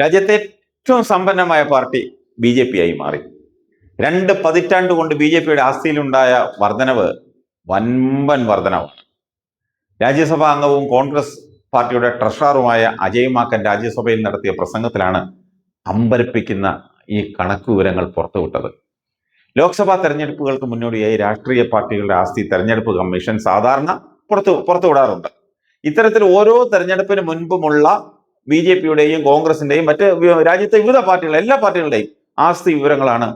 രാജ്യത്തെ ഏറ്റവും സമ്പന്നമായ പാർട്ടി ബി ജെ പി ആയി മാറി. രണ്ട് പതിറ്റാണ്ട് കൊണ്ട് ബി ജെ പിയുടെ ആസ്തിയിലുണ്ടായ വർധനവ് വൻപൻ വർധനവാണ്. രാജ്യസഭാ അംഗവും കോൺഗ്രസ് പാർട്ടിയുടെ ട്രഷററുമായ അജയ് മാക്കൻ രാജ്യസഭയിൽ നടത്തിയ പ്രസംഗത്തിലാണ് അമ്പരപ്പിക്കുന്ന ഈ കണക്ക് വിവരങ്ങൾ പുറത്തുവിട്ടത്. ലോക്സഭാ തെരഞ്ഞെടുപ്പുകൾക്ക് മുന്നോടിയായി രാഷ്ട്രീയ പാർട്ടികളുടെ ആസ്തി തെരഞ്ഞെടുപ്പ് കമ്മീഷൻ സാധാരണ പുറത്തു പുറത്തുവിടാറുണ്ട്. ഇത്തരത്തിൽ ഓരോ തെരഞ്ഞെടുപ്പിന് മുൻപുമുള്ള ബി ജെ പിയുടെയും കോൺഗ്രസിന്റെയും മറ്റ് രാജ്യത്തെ വിവിധ പാർട്ടികളുടെ എല്ലാ പാർട്ടികളുടെയും ആസ്തി വിവരങ്ങളാണ്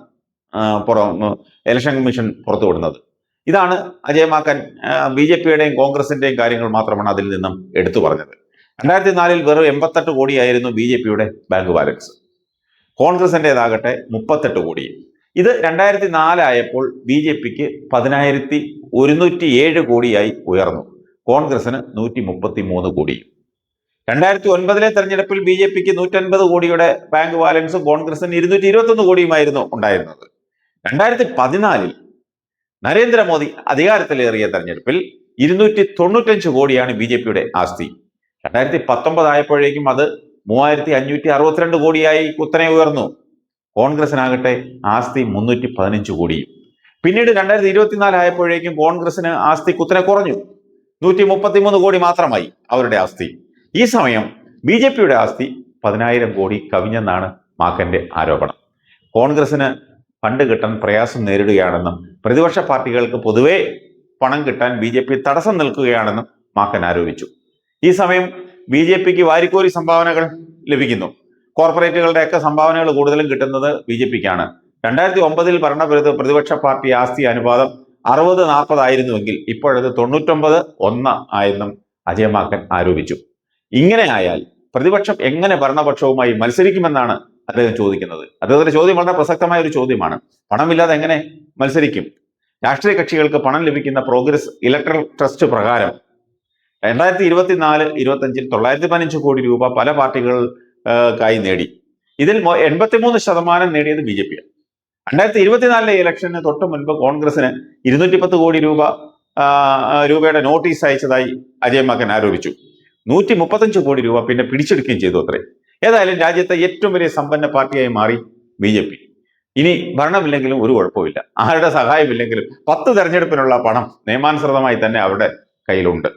എലക്ഷൻ കമ്മീഷൻ കമ്മീഷൻ പുറത്തുവിടുന്നത്. ഇതാണ് അജയമാക്കൻ ബി ജെ പിയുടെയും കോൺഗ്രസിന്റെയും കാര്യങ്ങൾ മാത്രമാണ് അതിൽ നിന്നും എടുത്തു പറഞ്ഞത്. രണ്ടായിരത്തി നാലിൽ വെറും എൺപത്തെട്ട് കോടിയായിരുന്നു ബി ജെ പിയുടെ ബാങ്ക് ബാലൻസ്. കോൺഗ്രസിന്റെതാകട്ടെ മുപ്പത്തെട്ട് കോടി. ഇത് രണ്ടായിരത്തി നാലായപ്പോൾ ബി ജെ പിക്ക് പതിനായിരത്തി ഒരുന്നൂറ്റി ഏഴ് കോടിയായി ഉയർന്നു. കോൺഗ്രസിന് നൂറ്റി മുപ്പത്തി മൂന്ന് കോടി. രണ്ടായിരത്തി ഒൻപതിലെ തെരഞ്ഞെടുപ്പിൽ ബി ജെ പിക്ക് നൂറ്റൻപത് കോടിയുടെ ബാങ്ക് ബാലൻസും കോൺഗ്രസിന് ഇരുന്നൂറ്റി ഇരുപത്തൊന്ന് കോടിയുമായിരുന്നു ഉണ്ടായിരുന്നത്. രണ്ടായിരത്തി പതിനാലിൽ നരേന്ദ്രമോദി അധികാരത്തിലേറിയ തെരഞ്ഞെടുപ്പിൽ ഇരുന്നൂറ്റി തൊണ്ണൂറ്റഞ്ച് കോടിയാണ് ബി ജെ പിയുടെ ആസ്തി. രണ്ടായിരത്തി പത്തൊമ്പത് ആയപ്പോഴേക്കും അത് മൂവായിരത്തി അഞ്ഞൂറ്റി അറുപത്തിരണ്ട് കോടിയായി കുത്തനെ ഉയർന്നു. കോൺഗ്രസിനാകട്ടെ ആസ്തി മുന്നൂറ്റി പതിനഞ്ച് കോടിയും പിന്നീട് രണ്ടായിരത്തി ഇരുപത്തിനാല് ആയപ്പോഴേക്കും കോൺഗ്രസിന് ആസ്തി കുത്തനെ കുറഞ്ഞു. നൂറ്റി മുപ്പത്തിമൂന്ന് കോടി മാത്രമായി അവരുടെ ആസ്തി. ഈ സമയം ബി ജെ പിയുടെ ആസ്തി പതിനായിരം കോടി കവിഞ്ഞെന്നാണ് മാക്കന്റെ ആരോപണം. കോൺഗ്രസിന് ഫണ്ട് കിട്ടാൻ പ്രയാസം നേരിടുകയാണെന്നും പ്രതിപക്ഷ പാർട്ടികൾക്ക് പൊതുവെ പണം കിട്ടാൻ ബി ജെ പി തടസ്സം നിൽക്കുകയാണെന്നും മാക്കൻ ആരോപിച്ചു. ഈ സമയം ബി ജെ പിക്ക് വാരിക്കോരി സംഭാവനകൾ ലഭിക്കുന്നു. കോർപ്പറേറ്റുകളുടെ ഒക്കെ സംഭാവനകൾ കൂടുതലും കിട്ടുന്നത് ബി ജെ പിക്കാണ്. രണ്ടായിരത്തി ഒമ്പതിൽ ഭരണ പ്രതിപക്ഷ പാർട്ടി ആസ്തി അനുപാതം അറുപത് നാൽപ്പതായിരുന്നുവെങ്കിൽ ഇപ്പോഴത് തൊണ്ണൂറ്റൊമ്പത് ഒന്ന് ആയെന്നും അജയമാക്കൻ ആരോപിച്ചു. ഇങ്ങനെ ആയാൽ പ്രതിപക്ഷം എങ്ങനെ ഭരണപക്ഷവുമായി മത്സരിക്കുമെന്നാണ് അദ്ദേഹം ചോദിക്കുന്നത്. അദ്ദേഹത്തിന്റെ ചോദ്യം വളരെ പ്രസക്തമായ ഒരു ചോദ്യമാണ്. പണമില്ലാതെ എങ്ങനെ മത്സരിക്കും? രാഷ്ട്രീയ കക്ഷികൾക്ക് പണം ലഭിക്കുന്ന പ്രോഗ്രസ് ഇലക്ട്രൽ ട്രസ്റ്റ് പ്രകാരം രണ്ടായിരത്തി ഇരുപത്തിനാല് ഇരുപത്തഞ്ചിൽ തൊള്ളായിരത്തി പതിനഞ്ച് കോടി രൂപ പല പാർട്ടികൾക്കായി നേടി. ഇതിൽ എൺപത്തിമൂന്ന് ശതമാനം നേടിയത് ബി ജെ പി രണ്ടായിരത്തി ഇരുപത്തിനാലിലെ ഇലക്ഷന് തൊട്ട് മുൻപ് കോൺഗ്രസിന് ഇരുന്നൂറ്റി പത്ത് കോടി രൂപ രൂപയുടെ നോട്ടീസ് അയച്ചതായി അജയ് മകൻ ആരോപിച്ചു. നൂറ്റി മുപ്പത്തഞ്ച് കോടി രൂപ പിന്നെ പിടിച്ചെടുക്കുകയും ചെയ്തു അത്രേ. ഏതായാലും രാജ്യത്തെ ഏറ്റവും വലിയ സമ്പന്ന പാർട്ടിയായി മാറി ബി ജെ പി. ഇനി ഭരണമില്ലെങ്കിലും ഒരു കുഴപ്പമില്ല ആരുടെ സഹായമില്ലെങ്കിലും പത്ത് തെരഞ്ഞെടുപ്പിനുള്ള പണം നിയമാനുസൃതമായി തന്നെ അവരുടെ കയ്യിലുണ്ട്.